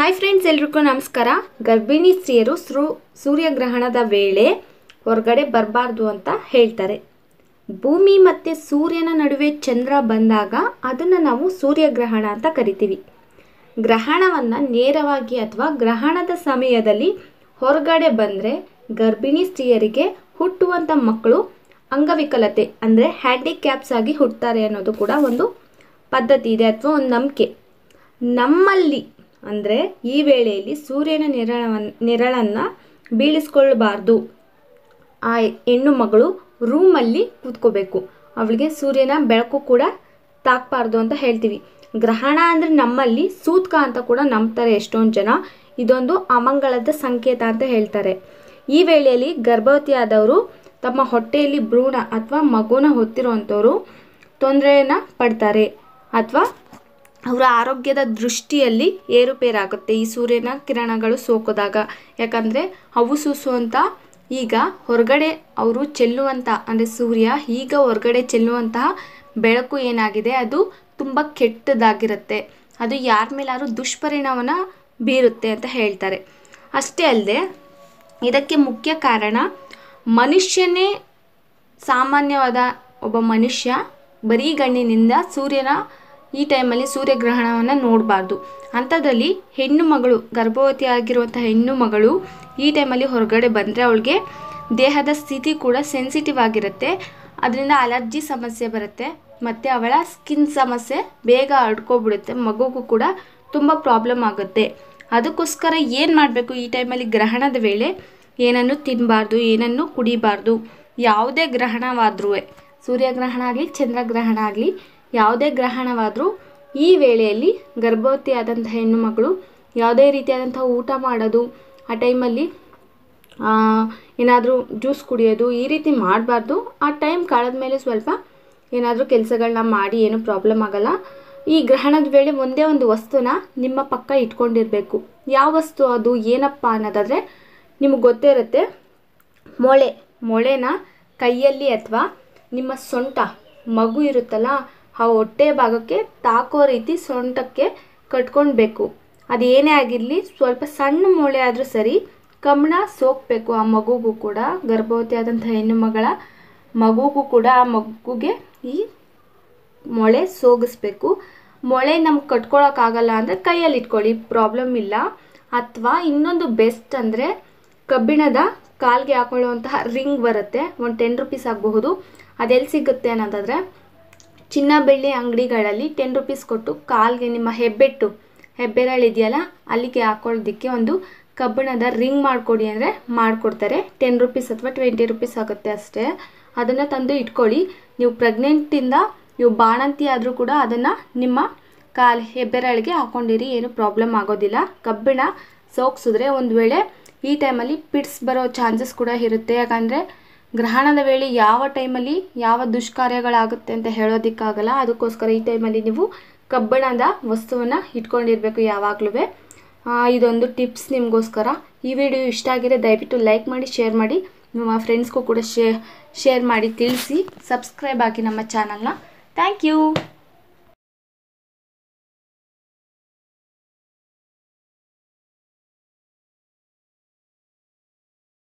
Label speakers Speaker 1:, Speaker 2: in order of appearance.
Speaker 1: Friends ಎಲ್ರಿಗೂ ನಮಸ್ಕಾರ. ಗರ್ಭಿಣಿ ಸ್ತ್ರೀಯರು ಸೃ ಸೂರ್ಯಗ್ರಹಣದ ವೇಳೆ ಹೊರಗಡೆ ಬರಬಾರ್ದು ಅಂತ ಹೇಳ್ತಾರೆ. ಭೂಮಿ ಮತ್ತು ಸೂರ್ಯನ ನಡುವೆ ಚಂದ್ರ ಬಂದಾಗ ಅದನ್ನು ನಾವು ಸೂರ್ಯಗ್ರಹಣ ಅಂತ ಕರಿತೀವಿ. ಗ್ರಹಣವನ್ನು ನೇರವಾಗಿ ಅಥವಾ ಗ್ರಹಣದ ಸಮಯದಲ್ಲಿ ಹೊರಗಡೆ ಬಂದರೆ ಗರ್ಭಿಣಿ ಸ್ತ್ರೀಯರಿಗೆ ಹುಟ್ಟುವಂಥ ಮಕ್ಕಳು ಅಂಗವಿಕಲತೆ ಅಂದರೆ ಹ್ಯಾಂಡಿಕ್ಯಾಪ್ಸ್ ಆಗಿ ಹುಟ್ಟುತ್ತಾರೆ ಅನ್ನೋದು ಕೂಡ ಒಂದು ಪದ್ಧತಿ ಇದೆ ಅಥವಾ ಒಂದು ನಂಬಿಕೆ. ನಮ್ಮಲ್ಲಿ ಅಂದರೆ ಈ ವೇಳೆಯಲ್ಲಿ ಸೂರ್ಯನ ನೆರಳವನ್ನು ನೆರಳನ್ನು ಬೀಳಿಸ್ಕೊಳ್ಬಾರ್ದು. ಆ ಹೆಣ್ಣು ಮಗಳು ರೂಮಲ್ಲಿ ಕೂತ್ಕೋಬೇಕು. ಅವಳಿಗೆ ಸೂರ್ಯನ ಬೆಳಕು ಕೂಡ ತಾಕಬಾರ್ದು ಅಂತ ಹೇಳ್ತೀವಿ. ಗ್ರಹಣ ಅಂದರೆ ನಮ್ಮಲ್ಲಿ ಸೂತ್ಕ ಅಂತ ಕೂಡ ನಂಬ್ತಾರೆ ಎಷ್ಟೊಂದು ಜನ. ಇದೊಂದು ಅಮಂಗಳದ ಸಂಕೇತ ಅಂತ ಹೇಳ್ತಾರೆ. ಈ ವೇಳೆಯಲ್ಲಿ ಗರ್ಭವತಿಯಾದವರು ತಮ್ಮ ಹೊಟ್ಟೆಯಲ್ಲಿ ಭ್ರೂಣ ಅಥವಾ ಮಗುನ ಹೊತ್ತಿರುವಂಥವರು ತೊಂದರೆಯನ್ನು ಪಡ್ತಾರೆ. ಅಥವಾ ಅವರ ಆರೋಗ್ಯದ ದೃಷ್ಟಿಯಲ್ಲಿ ಏರುಪೇರಾಗುತ್ತೆ. ಈ ಸೂರ್ಯನ ಕಿರಣಗಳು ಸೋಕೋದಾಗ. ಯಾಕಂದರೆ ಅವು ಸೂಸುವಂಥ ಈಗ ಹೊರಗಡೆ ಅವರು ಚೆಲ್ಲುವಂಥ ಅಂದರೆ ಸೂರ್ಯ ಈಗ ಹೊರಗಡೆ ಚೆಲ್ಲುವಂತಹ ಬೆಳಕು ಏನಾಗಿದೆ, ಅದು ತುಂಬ ಕೆಟ್ಟದಾಗಿರುತ್ತೆ. ಅದು ಯಾರ ಮೇಲಾದ್ರೂ ದುಷ್ಪರಿಣಾಮನ ಬೀರುತ್ತೆ ಅಂತ ಹೇಳ್ತಾರೆ. ಅಷ್ಟೇ ಅಲ್ಲದೆ, ಇದಕ್ಕೆ ಮುಖ್ಯ ಕಾರಣ ಮನುಷ್ಯನೇ ಸಾಮಾನ್ಯವಾದ ಒಬ್ಬ ಮನುಷ್ಯ ಬರೀ ಗಣ್ಣಿನಿಂದ ಸೂರ್ಯನ ಈ ಟೈಮಲ್ಲಿ ಸೂರ್ಯಗ್ರಹಣವನ್ನು ನೋಡಬಾರ್ದು. ಅಂಥದ್ರಲ್ಲಿ ಹೆಣ್ಣು ಮಗಳು ಗರ್ಭವತಿ ಆಗಿರುವಂಥ ಹೆಣ್ಣು ಮಗಳು ಈ ಟೈಮಲ್ಲಿ ಹೊರಗಡೆ ಬಂದರೆ ಅವಳಿಗೆ ದೇಹದ ಸ್ಥಿತಿ ಕೂಡ ಸೆನ್ಸಿಟಿವ್ ಆಗಿರುತ್ತೆ. ಅದರಿಂದ ಅಲರ್ಜಿ ಸಮಸ್ಯೆ ಬರುತ್ತೆ. ಮತ್ತು ಅವಳ ಸ್ಕಿನ್ ಸಮಸ್ಯೆ ಬೇಗ ಅಡ್ಕೊಬಿಡುತ್ತೆ. ಮಗುಗೂ ಕೂಡ ತುಂಬ ಪ್ರಾಬ್ಲಮ್ ಆಗುತ್ತೆ. ಅದಕ್ಕೋಸ್ಕರ ಏನು ಮಾಡಬೇಕು ಈ ಟೈಮಲ್ಲಿ ಗ್ರಹಣದ ವೇಳೆ? ಏನನ್ನು ತಿನ್ನಬಾರ್ದು ಏನನ್ನು ಕುಡಿಬಾರ್ದು? ಯಾವುದೇ ಗ್ರಹಣವಾದ್ರೂ ಸೂರ್ಯಗ್ರಹಣ ಆಗಲಿ, ಚಂದ್ರಗ್ರಹಣ ಆಗಲಿ ಯಾವುದೇ ಗ್ರಹಣವಾದರೂ ಈ ವೇಳೆಯಲ್ಲಿ ಗರ್ಭವತಿಯಾದಂಥ ಹೆಣ್ಣು ಮಗಳು ಯಾವುದೇ ರೀತಿಯಾದಂಥ ಊಟ ಮಾಡೋದು, ಆ ಟೈಮಲ್ಲಿ ಏನಾದರೂ ಜ್ಯೂಸ್ ಕುಡಿಯೋದು, ಈ ರೀತಿ ಮಾಡಬಾರ್ದು. ಆ ಟೈಮ್ ಕಳೆದ ಮೇಲೆ ಸ್ವಲ್ಪ ಏನಾದರೂ ಕೆಲಸಗಳನ್ನ ಮಾಡಿ ಏನು ಪ್ರಾಬ್ಲಮ್ ಆಗಲ್ಲ. ಈ ಗ್ರಹಣದ ವೇಳೆ ಒಂದೇ ಒಂದು ವಸ್ತುನ ನಿಮ್ಮ ಪಕ್ಕ ಇಟ್ಕೊಂಡಿರಬೇಕು. ಯಾವ ವಸ್ತು ಅದು, ಏನಪ್ಪ ಅನ್ನೋದಾದರೆ ನಿಮಗೆ ಗೊತ್ತೇ ಇರುತ್ತೆ, ಮೊಳೆ. ಮೊಳೆನ ಕೈಯಲ್ಲಿ ಅಥವಾ ನಿಮ್ಮ ಸೊಂಟ, ಮಗು ಇರುತ್ತಲ್ಲ ಆ ಹೊಟ್ಟೆ ಭಾಗಕ್ಕೆ ತಾಕೋ ರೀತಿ ಸೊಂಟಕ್ಕೆ ಕಟ್ಕೊಳ್ಬೇಕು ಅದು ಏನೇ ಆಗಿರಲಿ, ಸ್ವಲ್ಪ ಸಣ್ಣ ಮೊಳೆ ಆದರೂ ಸರಿ ಕಮಣ ಸೋಕ್ಬೇಕು ಆ ಮಗುಗೂ ಕೂಡ ಗರ್ಭವತಿ ಆದಂಥ ಹೆಣ್ಣು ಮಗಳ ಮಗುಗೂ ಕೂಡ ಆ ಮಗುಗೆ ಈ ಮೊಳೆ ಸೋಗಿಸ್ಬೇಕು. ಮೊಳೆ ನಮ್ಗೆ ಕಟ್ಕೊಳಕ್ಕಾಗಲ್ಲ ಅಂದರೆ ಕೈಯಲ್ಲಿ ಇಟ್ಕೊಳ್ಳಿ, ಪ್ರಾಬ್ಲಮ್ ಇಲ್ಲ. ಅಥವಾ ಇನ್ನೊಂದು ಬೆಸ್ಟ್ ಅಂದರೆ ಕಬ್ಬಿಣದ ಕಾಲ್ಗೆ ಹಾಕೊಳ್ಳುವಂತಹ ರಿಂಗ್ ಬರುತ್ತೆ, ಒಂದು ಟೆನ್ ರುಪೀಸ್ ಆಗಬಹುದು. ಅದೆಲ್ಲಿ ಸಿಗುತ್ತೆ ಅನ್ನೋದಾದರೆ ಚಿನ್ನ ಬೆಳ್ಳಿ ಅಂಗಡಿಗಳಲ್ಲಿ ಟೆನ್ ರುಪೀಸ್ ಕೊಟ್ಟು ಕಾಲ್ಗೆ ನಿಮ್ಮ ಹೆಬ್ಬೆಟ್ಟು, ಹೆಬ್ಬೆರಳು ಇದೆಯಲ್ಲ, ಅಲ್ಲಿಗೆ ಹಾಕೊಳ್ಳೋದಕ್ಕೆ ಒಂದು ಕಬ್ಬಿಣದ ರಿಂಗ್ ಮಾಡಿಕೊಡಿ ಅಂದರೆ ಮಾಡಿಕೊಡ್ತಾರೆ. ಟೆನ್ ರುಪೀಸ್ ಅಥವಾ ಟ್ವೆಂಟಿ ರುಪೀಸ್ ಆಗುತ್ತೆ ಅಷ್ಟೇ. ಅದನ್ನು ತಂದು ಇಟ್ಕೊಳ್ಳಿ. ನೀವು ಪ್ರೆಗ್ನೆಂಟಿಂದ ನೀವು ಬಾಣಂತಿ ಆದರೂ ಕೂಡ ಅದನ್ನು ನಿಮ್ಮ ಕಾಲು ಹೆಬ್ಬೆರಳಿಗೆ ಹಾಕೊಂಡಿರಿ, ಏನು ಪ್ರಾಬ್ಲಮ್ ಆಗೋದಿಲ್ಲ. ಕಬ್ಬಿಣ ಸೋಕ್ಸಿದ್ರೆ ಒಂದು ವೇಳೆ ಈ ಟೈಮಲ್ಲಿ ಪಿಟ್ಸ್ ಬರೋ ಚಾನ್ಸಸ್ ಕೂಡ ಇರುತ್ತೆ. ಯಾಕಂದರೆ ಗ್ರಹಣದ ವೇಳೆ ಯಾವ ಟೈಮಲ್ಲಿ ಯಾವ ದುಷ್ಕಾರ್ಯಗಳಾಗುತ್ತೆ ಅಂತ ಹೇಳೋದಕ್ಕಾಗಲ್ಲ. ಅದಕ್ಕೋಸ್ಕರ ಈ ಟೈಮಲ್ಲಿ ನೀವು ಕಬ್ಬಿಣದ ವಸ್ತುವನ್ನು ಇಟ್ಕೊಂಡಿರಬೇಕು ಯಾವಾಗಲೂ ಇದೊಂದು ಟಿಪ್ಸ್ ನಿಮಗೋಸ್ಕರ. ಈ ವಿಡಿಯೋ ಇಷ್ಟ ಆಗಿದೆ ದಯವಿಟ್ಟು ಲೈಕ್ ಮಾಡಿ, ಶೇರ್ ಮಾಡಿ. ನಿಮ್ಮ ಫ್ರೆಂಡ್ಸ್ಗೂ ಕೂಡ ಶೇ, ಶೇರ್ ಮಾಡಿ, ತಿಳಿಸಿ. ಸಬ್ಸ್ಕ್ರೈಬ್ ಆಗಿ ನಮ್ಮ ಚಾನಲ್ನ. Thank you!